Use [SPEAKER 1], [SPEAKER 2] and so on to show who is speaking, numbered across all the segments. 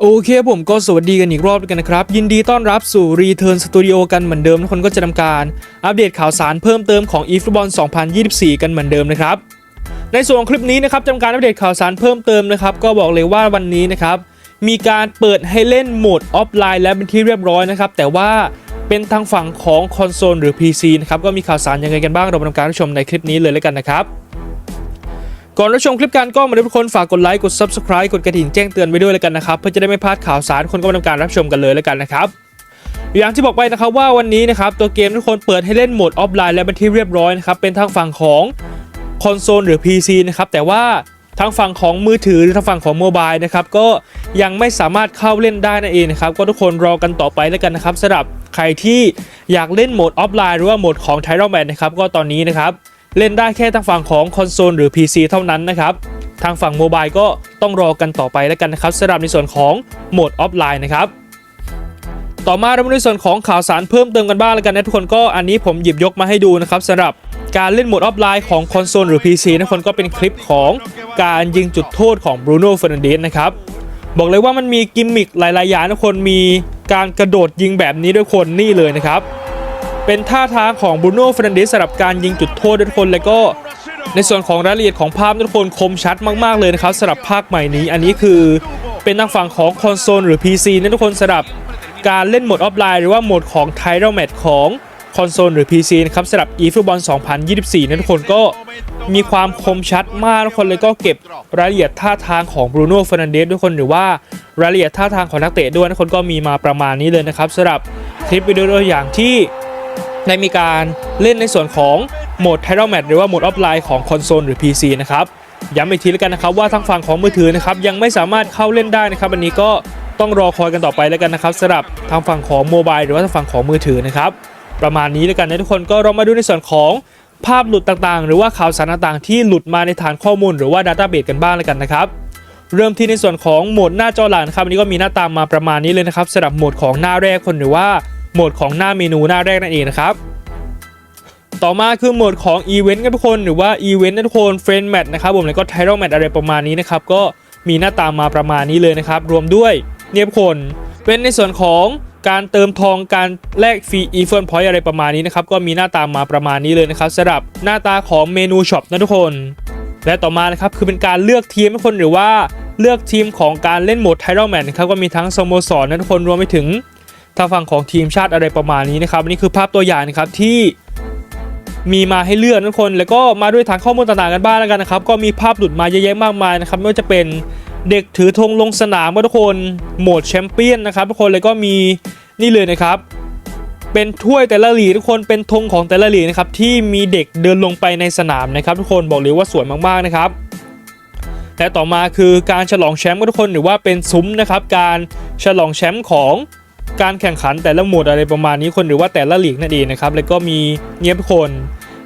[SPEAKER 1] โอเคผมก็สวัสดีกันอีกรอบกันนะครับ ยินดีต้อนรับสู่ Return Studio กันเหมือนเดิมทุกคนก็จะทำการ อัปเดตข่าวสารเพิ่มเติมของ eFootball 2024 กันเหมือนเดิมนะครับ ในส่วนของคลิปนี้นะครับจำการอัปเดตข่าวสารเพิ่มเติมนะครับ ก็บอกเลยว่าวันนี้นะครับ มีการเปิดให้เล่นโหมดออฟไลน์ แล้วเป็นที่เรียบร้อยนะครับ แต่ว่าเป็นทางฝั่งของคอนโซลหรือ PC นะครับก็มีข่าวสารยังไงกันบ้างเรามาทำการรับชมในคลิปนี้เลยแล้วกันนะครับ ก่อนรับชมคลิปการก็มาดูทุกคนฝากกดไลค์กด Subscribe กดกระดิ่งแจ้งเตือนไว้ด้วยแล้วกันนะครับ เพื่อจะได้ไม่พลาดข่าวสารคนก็มาทำการรับชมกันเลยแล้วกันนะครับอย่างที่บอกไปนะครับว่าวันนี้นะครับตัวเกมทุกคนเปิดให้เล่นโหมดออฟไลน์แล้วเป็นที่เรียบร้อยนะครับเป็นทางฝั่งของคอนโซลหรือ PC นะครับแต่ว่าทางฝั่งของมือถือหรือทางฝั่งของโมบายนะครับก็ยังไม่สามารถเข้าเล่นได้นั่นเองนะครับก็ทุกคนรอกันต่อไปแล้วกันนะครับสำหรับใครที่อยากเล่นโหมดออฟไลน์หรือว่าโหมดของ t y r a l Man นะครับก็ตอนนี้นะครับ เล่นได้แค่ทางฝั่งของคอนโซลหรือ PC เท่านั้นนะครับ ทางฝั่งโมบายก็ต้องรอกันต่อไปแล้วกันนะครับสำหรับในส่วนของโหมดออฟไลน์นะครับต่อมาเรามาในส่วนของข่าวสารเพิ่มเติมกันบ้างแล้วกันนะทุกคนก็อันนี้ผมหยิบยกมาให้ดูนะครับสำหรับการเล่นโหมดออฟไลน์ของคอนโซลหรือ PC นะทุกคนก็เป็นคลิปของการยิงจุดโทษของบรูโน่เฟ r ร์นันเดสนะครับบอกเลยว่ามันมีกิมมิคหลายๆอย่างนะทุกคนมีการกระโดดยิงแบบนี้ด้วยคนนี่เลยนะครับ เป็นท่าทางของบรูโน่เฟ r ร์นันเดสสำหรับการยิงจุดโทษด้วยทุกคนแล้วก็ในส่วนของรายละเอียดของภาพทุกคนคมชัดมาก ๆ เลยนะครับสำหรับภาคใหม่นี้ อันนี้คือเป็นทางฝั่งของคอนโซลหรือ PC นะทุกคนสำหรับการเล่นโหมดออฟไลน์หรือว่าโหมดของ t y r a l Match ของคอนโซลหรือ PC นะครับสำหรับ eFootball 2024นะทุกคนก็มีความคมชัดมากทุกคนเลยก็เก็บรายละเอียดท่าทางของบรูโน่เฟ r ร์นันเดสทุกคนหรือว่ารายละเอียดท่าทางของนักเตะด้วยทุกคนก็มีมาประมาณนี้เลยนะครับสำหรับคลิปวิดีโอตัวอย่างที่ ได้มีการเล่นในส่วนของโหมด t y r a l Match หรือว่าโหมดออฟไลน์ของคอนโซลหรือ PC นะครับย้ำอีกทีแล้วกันนะครับว่าทางฝั่งของมือถือนะครับยังไม่สามารถเข้าเล่นได้นะครับอันนี้ก็ต้องรอคอยกันต่อไปแล้วกันนะครับสำหรับทางฝั่งของโมบายหรือว่าทางฝั่งของมือถือนะครับประมาณนี้แล้วกันนะทุกคนก็เรามาดูในส่วนของภาพหลุดต่างๆ หรือว่าข่าวสารต่างๆ ที่หลุดมาในฐานข้อมูลหรือว่าดัตต้าเบสกันบ้างแล้วกันนะครับเริ่มที่ในส่วนของโหมดหน้าจอหลักนะครับอันนี้ก็มีหน้าตามมาประมาณนี้เลยนะครับสำหรับโหมดของหน้าแรกคนหรือว่า หมดของหน้าเมนูหน้าแรกนั่นเองนะครับต่อมาคือโหมดของอีเวนต์กันทุกคนหรือว่าอีเวนต์นะทุกคนเฟรนด์แมทนะครับผมแล้วก็ไทรอลแมทอะไรประมาณนี้นะครับก็มีหน้าตามมาประมาณนี้เลยนะครับ รวมด้วยเนี่ยทุกคนเป็นในส่วนของการเติมทองการแลกฟรีอีเฟิร์นพอยต์อะไรประมาณนี้นะครับก็มีหน้าตามมาประมาณนี้เลยนะครับสำหรับหน้าตาของเมนูช็อปนะทุกคน และต่อมานะครับคือเป็นการเลือกทีมทุกคนหรือว่าเลือกทีมของการเล่นโหมดไทรอลแมทนะครับก็มีทั้งสโมสรนะทุกคนรวมไปถึง ทางฝั่งของทีมชาติอะไรประมาณนี้นะครับอันนี้คือภาพตัวอย่างนะครับที่มีมาให้เลือกทุกคน แล้วก็มาด้วยฐานข้อมูลต่างๆกันบ้างแล้วกันนะครับ ก็มีภาพหลุดมาเยอะแยะมากมายนะครับไม่ว่าจะเป็นเด็กถือธงลงสนามทุกคนโหมดแชมเปี้ยนนะครับทุกคนแล้วก็มีนี่เลยนะครับ เป็นถ้วยแต่ละหลีกทุกคนเป็นธงของแต่ละหลีกนะครับที่มีเด็กเดินลงไปในสนามนะครับ ทุกคนบอกเลยว่าสวยมากๆนะครับและต่อมาคือการฉลองแชมป์ทุกคนหรือว่าเป็นซุ้มนะครับ การฉลองแชมป์ของ การแข่งขันแต่ละหมวดอะไรประมาณนี้คนหรือว่าแต่ละลีกนั่นเองนะครับแล้วก็มีเงียบทุกคน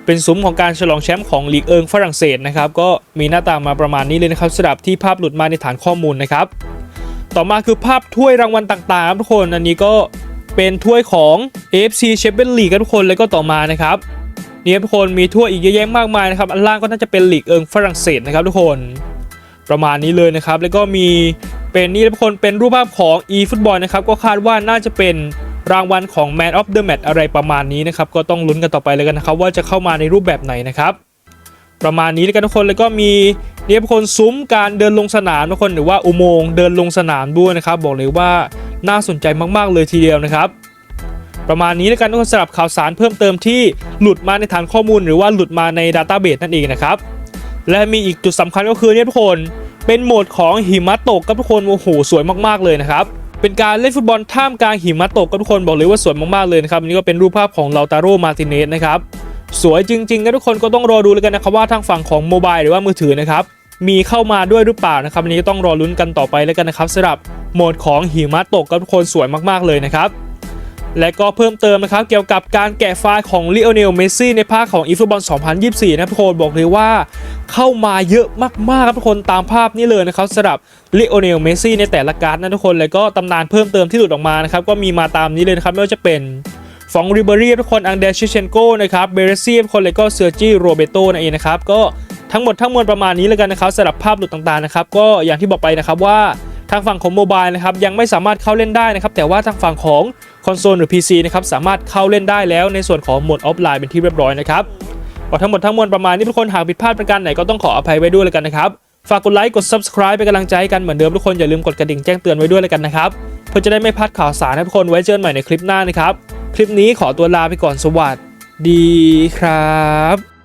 [SPEAKER 1] เป็นซุ้มของการฉลองแชมป์ของลีกเอิงฝรั่งเศสนะครับก็มีหน้าตามาประมาณนี้เลยนะครับสำหรับที่ภาพหลุดมาในฐานข้อมูลนะครับ ต่อมาคือภาพถ้วยรางวัลต่างๆทุกคนอันนี้ก็เป็นถ้วยของ AFC Champions League ทุกคนแล้วก็ต่อมานะครับเนี่ครับทุกคนมีถ้วยอีกเยอะแยะมากมายนะครับอันล่างก็น่าจะเป็นลีกเอิงฝรั่งเศสนะครับทุกคนประมาณนี้เลยนะครับ แล้วก็มี เป็นนี่ทุกคนเป็นรูปภาพของ eFootball นะครับก็คาดว่าน่าจะเป็นรางวัลของ Man of the Match อะไรประมาณนี้นะครับก็ต้องลุ้นกันต่อไปเลยกันนะครับว่าจะเข้ามาในรูปแบบไหนนะครับประมาณนี้แล้วกันทุกคนแล้วก็มีนี่ทุกคนซุ้มการเดินลงสนามทุกคนหรือว่าอุโมงค์เดินลงสนามด้วยนะครับบอกเลยว่าน่าสนใจมากๆเลยทีเดียวนะครับประมาณนี้แล้วกันทุกคนสำหรับข่าวสารเพิ่มเติมที่หลุดมาในฐานข้อมูล หรือว่าหลุดมาในดัตต้าเบสนั่นเองนะครับและมีอีกจุดสำคัญก็คือเนี่ยทุกคน เป็นโหมดของหิมะตกกับทุกคนโอ้โหสวยมากๆเลยนะครับเป็นการเล่นฟุตบอลท่ามกลางหิมะตกกับทุกคนบอกเลยว่าสวยมากๆเลยนะครับอันนี้ก็เป็นรูปภาพของลาตาโรมาติเนสนะครับสวยจริงๆนะทุกคนก็ต้องรอดูเลยกันนะครับว่าทางฝั่งของโมบายหรือว่ามือถือนะครับมีเข้ามาด้วยหรือเปล่านะครับอันนี้ก็ต้องรอลุ้นกันต่อไปแล้วกันนะครับสำหรับโหมดของหิมะตกกับทุกคนสวยมากๆเลยนะครับและก็เพิ่มเติมนะครับเกี่ยวกับการแกะไฟล์ของลิโอเนลเมซี่ในภาคของอีฟุตบอล 2024 นะทุกคนบอกเลยว่า เข้ามาเยอะมากๆครับทุกคนตามภาพนี้เลยนะครับสำหรับลิโอเนลเมซี่ในแต่ละการดนะทุกคนแล้วก็ตำนานเพิ่มเติมที่หลุดออกมานะครับก็มีมาตามนี้เลยนะครับไม่ว่าจะเป็นฟองริเบรี่ทุกคนอังเดชิเชนโกนะครับเบเรซีทุกคนแล้วก็เซอร์จิโรเบโตนั่นเองนะครับก็ทั้งหมดทั้งมวลประมาณนี้แล้วกันนะครับสำหรับภาพหลุดต่างๆนะครับก็อย่างที่บอกไปนะครับว่าทางฝั่งของโมบายนะครับยังไม่สามารถเข้าเล่นได้นะครับแต่ว่าทางฝั่งของคอนโซลหรือ PC นะครับสามารถเข้าเล่นได้แล้วในส่วนของโหมดออฟไลน์เป็นที่เรียบร้อยนะครับ ก็ทั้งหมดทั้งมวลประมาณนี้ทุกคนหากผิดพลาดประการไหนก็ต้องขออภัยไว้ด้วยเลยกันนะครับ ฝากกดไลค์กด subscribe เป็นกำลังใจให้กันเหมือนเดิมทุกคนอย่าลืมกดกระดิ่งแจ้งเตือนไว้ด้วยเลยกันนะครับเพื่อจะได้ไม่พลาดข่าวสารนะทุกคนไว้เจอกันใหม่ในคลิปหน้านะครับคลิปนี้ขอตัวลาไปก่อนสวัสดีครับ